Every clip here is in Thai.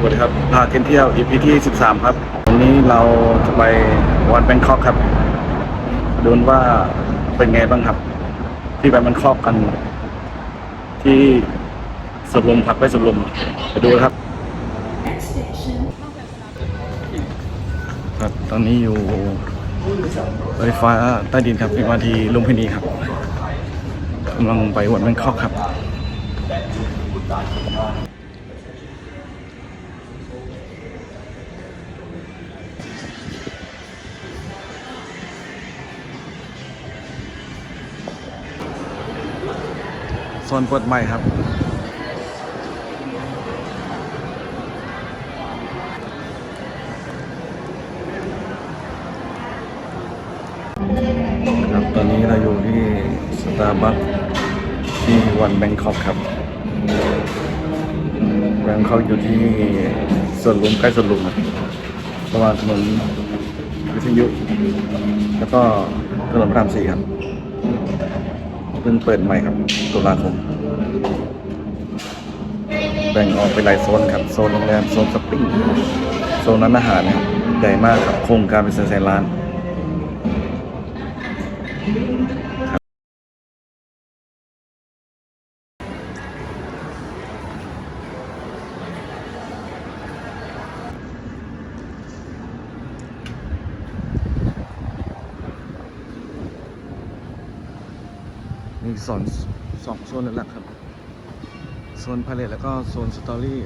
สวัสดีครับพาเที่ยว EP ที่ 13 ครับ วันนี้เราจะไปวันแบงคอกครับ ดูว่าเป็นไงบ้างครับ ที่ไปแบงคอกกัน ที่สุดลมพักไปสุดลมไปดูนะครับ ครับ ตอนนี้อยู่รถไฟฟ้าใต้ดินครับที่มาทีลุมพินีครับกำลังไปวันแบงคอกครับ โซนเปิดใหม่ครับ ครับ ตอนนี้เราอยู่ที่สตาร์บัคที่วันแบงคอกครับแบงคอกอยู่ที่สวนลุมใกล้สวนลุมครับระหว่างถนนวิทยุ แล้วก็ถนนพระรามสี่ครับ เพิ่งเปิดใหม่ครับตุลาคมแบ่งออกเป็นหลายโซนครับ โซนโรงแรมโซนช้อปปิ้งโซนร้านอาหารครับใหญ่มากครับโครงการเป็นแสนล้าน มีสอนสองโซนหละครับ โซนพาเลทแล้วก็โซนสตอรี่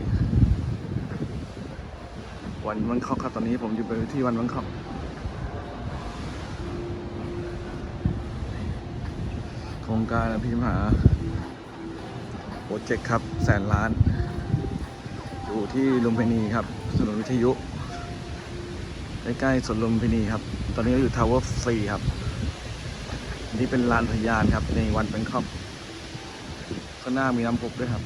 วันวันคอกครับตอนนี้ผมอยู่ไปที่วันวันคอกโครงการพิมหาโปรเจกต์ครับ แสนล้าน อยู่ที่ลุมพินีครับถนนวิทยุ ใกล้ๆสวนลุมพินีครับ ตอนนี้เราอยู่ทาวเวอร์ฟรีครับ นี่เป็นลานพยานครับ ในวันเป็นครอบข้างหน้ามีน้ำพุด้วยครับ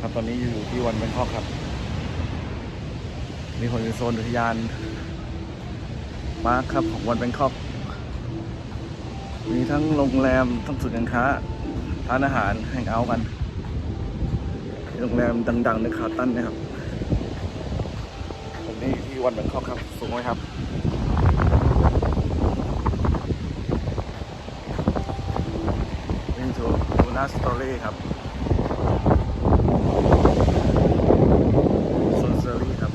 ครับตอนนี้อยู่ที่วันเป็นครอบครับ มีคนในโซนอุทยานมาร์คครับของวันเป็นครอบมีทั้งโรงแรมทั้งศูนย์การค้าร้านอาหารแห่งเอากัน โรงแรมดังๆในคาร์ตันนะครับ ผมนี่ที่วันแบงคอกครับสูงไหมครับนี่ทูดูน่าสตอรี่ครับโซนเซอรี่ครับ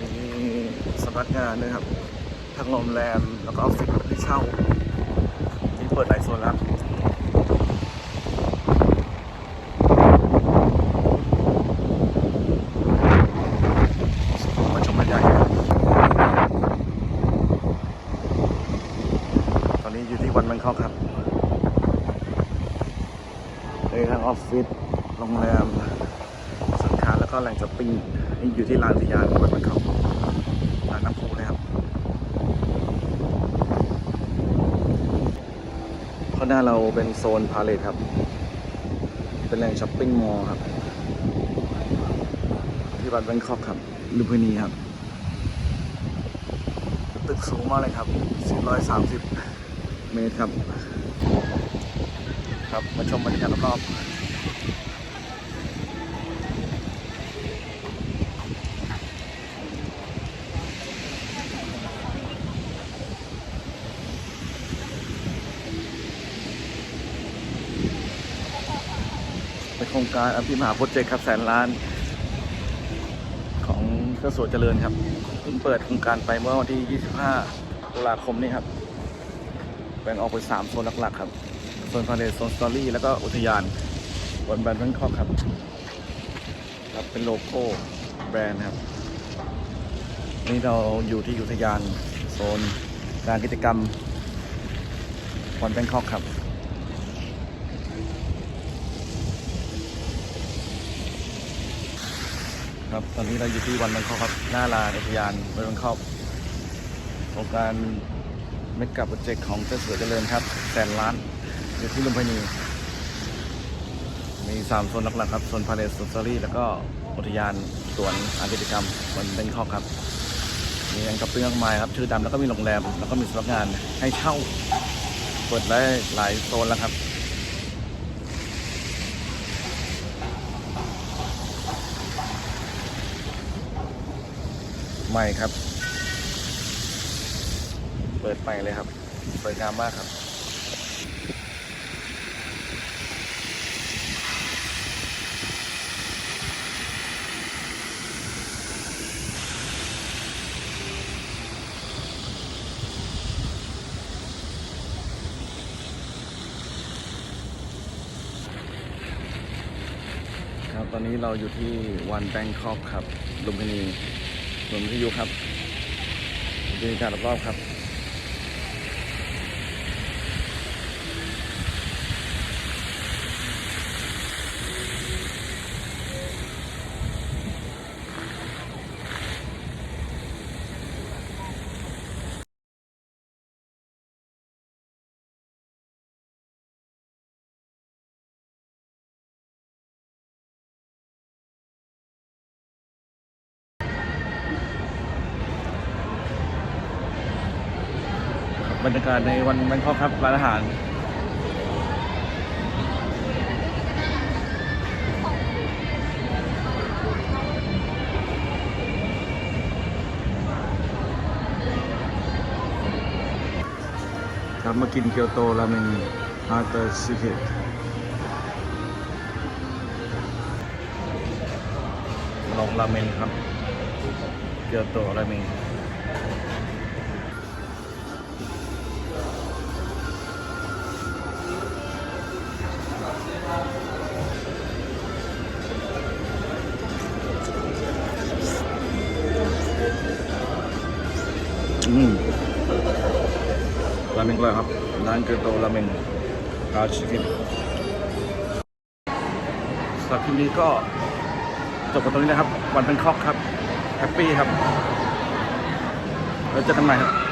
มีสำนักงานด้วยครับ ทั้งโรงแรม แล้วก็ออฟฟิศที่เช่า ที่เปิดหลายโซนแล้ว มาชมบรรยากาศตอนนี้อยู่ที่วันแบงคอกครับเลยทั้ง ออฟฟิศโรงแรมสินค้าแล้วก็แหล่งช้อปปิ้งนี่อยู่ที่ลานอุทยานวันแบงคอกลานน้ำพุเลยครับข้างหน้าเราเป็นโซนพาเลทครับ เป็นแหล่งช้อปปิ้งมอลล์ครับ ที่วัดแบงคอกครับลุมพินีครับตึกสูงมากเลยครับ 430 เมตรครับ ครับ มาชมบรรยากาศรอบๆ เป็นโครงการอภิมหาโปรเจกต์ครับแสนล้าน ของเจ้าสัวเจริญครับเพิ่งเปิดโครงการไปเมื่อวันที่ 25 ตุลาคมนี้ครับแบ่งออกเป็น3โซนหลักๆครับโซนพาเลสโซนสตอรี่แล้วก็อุทยานบนแบรนด์แบงคอกครับครับเป็นโลโก้แบรนด์ครับ นี่เราอยู่ที่อุทยานโซนการกิจกรรมวันแบงคอกครับ ครับ ตอนนี้เราอยู่ที่วันแบงคอกครับ หน้าลานอุทยานวันแบงคอกโครงการเมกะโปรเจกต์ของเจ้าสัวเจริญครับ แสนล้านอยู่ที่ลุมพินี มีสามโซนหลักๆครับ โซนพาเลสโซนสตอรี่แล้วก็อุทยานสวนอากิจกรรมวันแบงคอกครับ มีแหล่งช้อปปิ้งมากมายครับชื่อดำแล้วก็มีโรงแรม แล้วก็มีสำนักงานให้เช่า เปิดได้หลายโซนแล้วครับ ใหม่ครับ เปิดใหม่เลยครับสวยงามมากครับ ครับตอนนี้เราอยู่ที่วันแบงคอกครับลุมพินี สวนวิทยุครับบรรยากาศรอบๆครับ รรยากาศในวันแบงคอกครับร้านอาหารครับมากินเกียวโตราเมงฮาร์เตอร์ซิเกตลองราเมงครับ เกียวโตราเมง เมงอร่อยครับร้านเกโตราเมงกาชิกินสำหรับคลิปนี้ก็จบกันตรงนี้นะครับ วันเป็นคอกครับ แฮปปี้ครับ แล้วเจอกันใหม่ครับ